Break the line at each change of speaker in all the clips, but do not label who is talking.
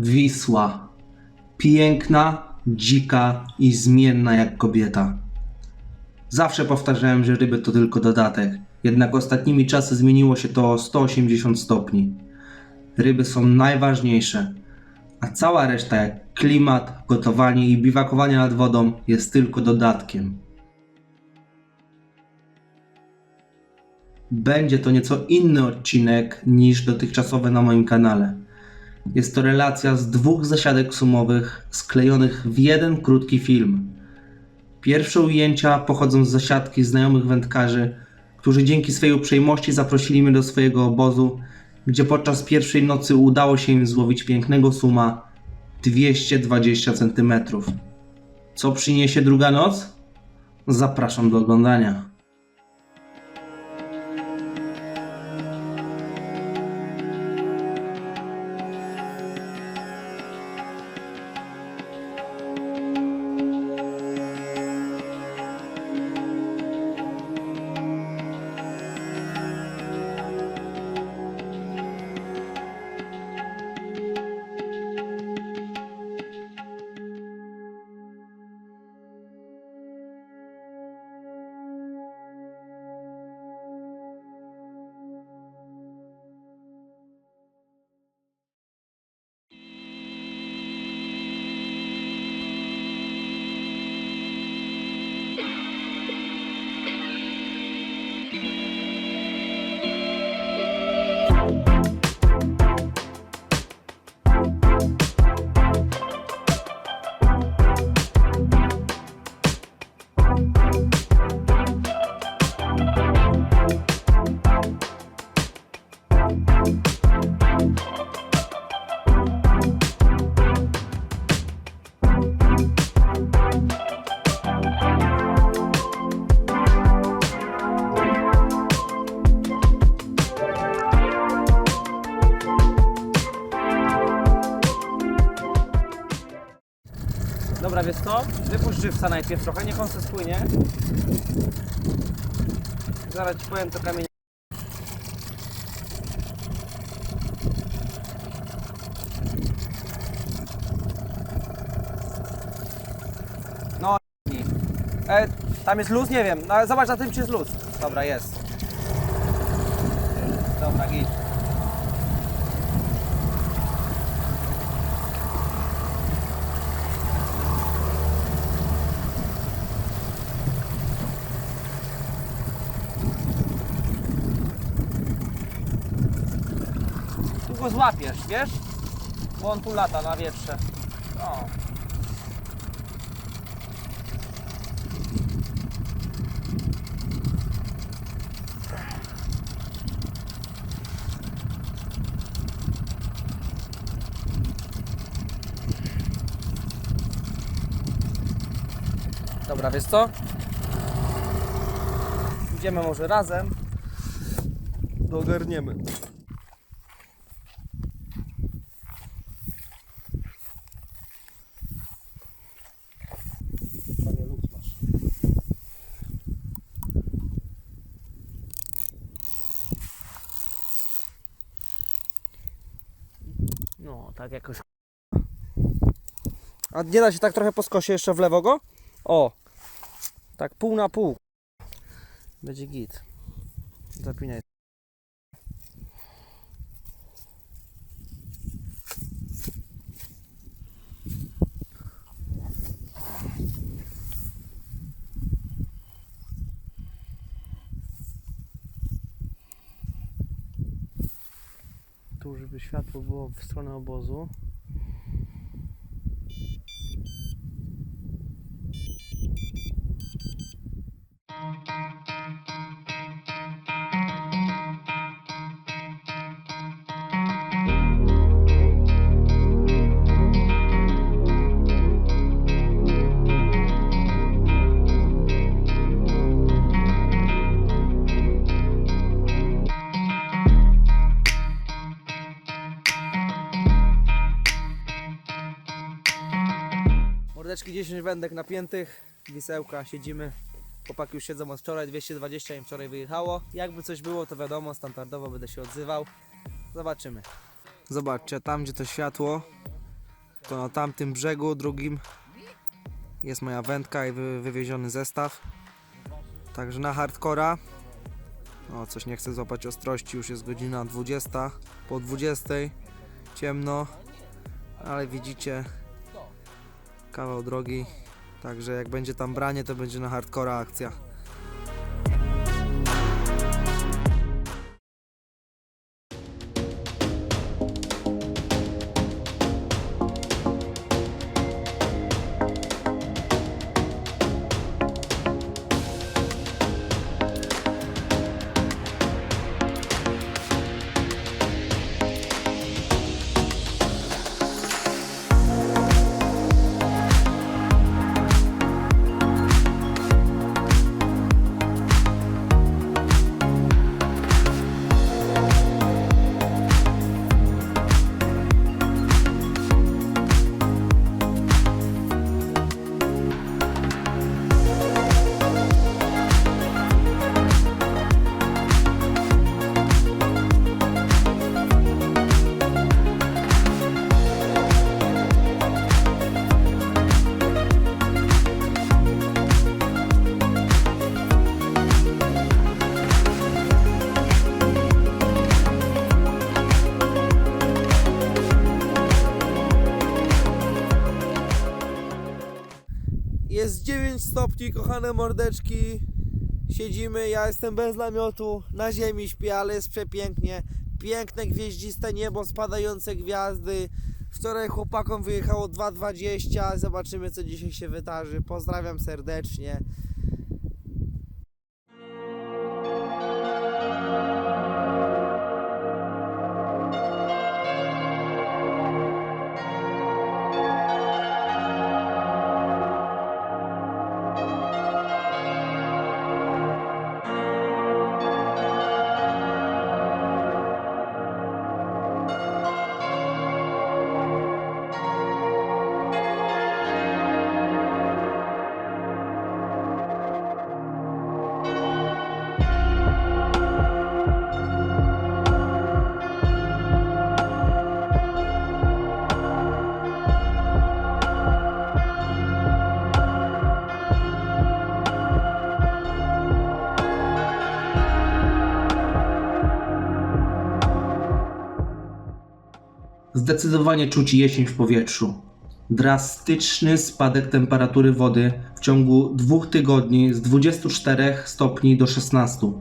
Wisła. Piękna, dzika i zmienna jak kobieta. Zawsze powtarzałem, że ryby to tylko dodatek, jednak ostatnimi czasy zmieniło się to o 180 stopni. Ryby są najważniejsze, a cała reszta jak klimat, gotowanie i biwakowanie nad wodą jest tylko dodatkiem. Będzie to nieco inny odcinek niż dotychczasowe na moim kanale. Jest to relacja z dwóch zasiadek sumowych sklejonych w jeden krótki film. Pierwsze ujęcia pochodzą z zasiadki znajomych wędkarzy, którzy dzięki swej uprzejmości zaprosili mnie do swojego obozu, gdzie podczas pierwszej nocy udało się im złowić pięknego suma 220 cm. Co przyniesie druga noc? Zapraszam do oglądania.
Dobra, wiesz co? Wypuść żywca najpierw trochę, niech on se spłynie. Zaraz ci powiem to kamienie. No e, tam jest luz? Nie wiem. No, zobacz na tym czy jest luz. Dobra, jest. Dobra, git. Tu złapiesz, wiesz? Bo on tu lata na wietrze. O. Dobra, wiesz co? Idziemy może razem. Dogarniemy. Tak jakoś. A nie da się tak trochę po skosie jeszcze w lewo go? O! Tak pół na pół. Będzie git. Zapinaj. Żeby światło było w stronę obozu. Mordeczki 10 wędek napiętych, wisełka, siedzimy. Chłopaki już siedzą od wczoraj, 220 im wczoraj wyjechało. Jakby coś było, to wiadomo, standardowo będę się odzywał. Zobaczymy. Zobaczcie, tam gdzie to światło, to na tamtym brzegu drugim jest moja wędka i wy, wywieziony zestaw. Także na hardcora. O, coś nie chcę złapać ostrości, już jest godzina 20. Po 20. Ciemno, ale widzicie kawał drogi. Także jak będzie tam branie, to będzie na hardcora akcja. Jest 9 stopni, kochane mordeczki. Siedzimy, ja jestem bez namiotu, na ziemi śpię, ale jest przepięknie. Piękne gwieździste niebo, spadające gwiazdy. Wczoraj chłopakom wyjechało 2.20. Zobaczymy, co dzisiaj się wydarzy. Pozdrawiam serdecznie.
Zdecydowanie czuć jesień w powietrzu. Drastyczny spadek temperatury wody w ciągu dwóch tygodni z 24 stopni do 16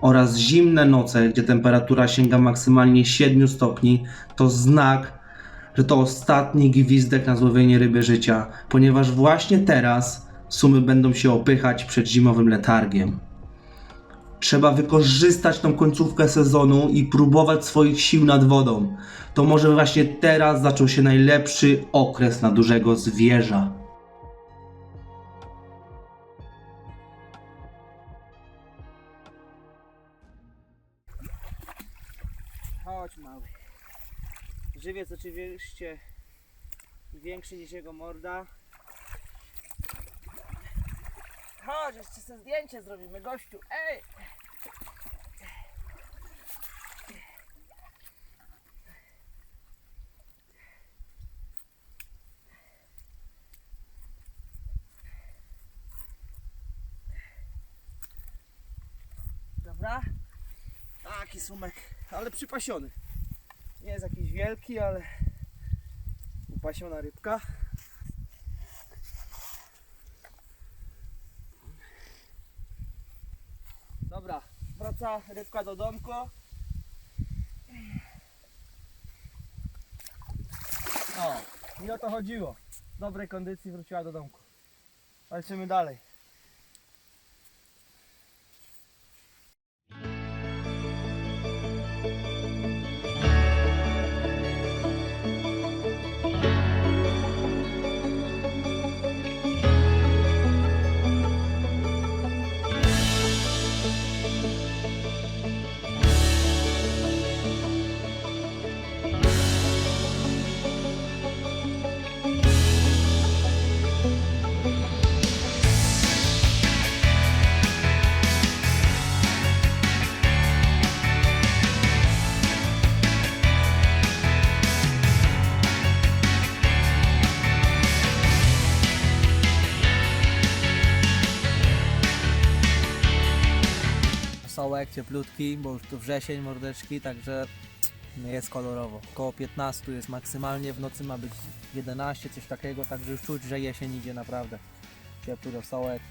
oraz zimne noce, gdzie temperatura sięga maksymalnie 7 stopni, to znak, że to ostatni gwizdek na złowienie ryby życia, ponieważ właśnie teraz sumy będą się opychać przed zimowym letargiem. Trzeba wykorzystać tą końcówkę sezonu i próbować swoich sił nad wodą. To może właśnie teraz zaczął się najlepszy okres na dużego zwierza.
Chodź mały. Żywiec oczywiście większy niż jego morda. Chodź, jeszcze sobie zdjęcie zrobimy, gościu. Ej! Dobra? Taki sumek, ale przypasiony. Nie jest jakiś wielki, ale upasiona rybka. Dobra, wraca rybka do domku. O, i o to chodziło. W dobrej kondycji wróciła do domku. Walczymy dalej.
Cieplutki, bo już tu wrzesień, mordeczki, także jest kolorowo. Koło 15 jest maksymalnie, w nocy ma być 11, coś takiego, także już czuć, że jesień idzie naprawdę. Ciepły rosołek,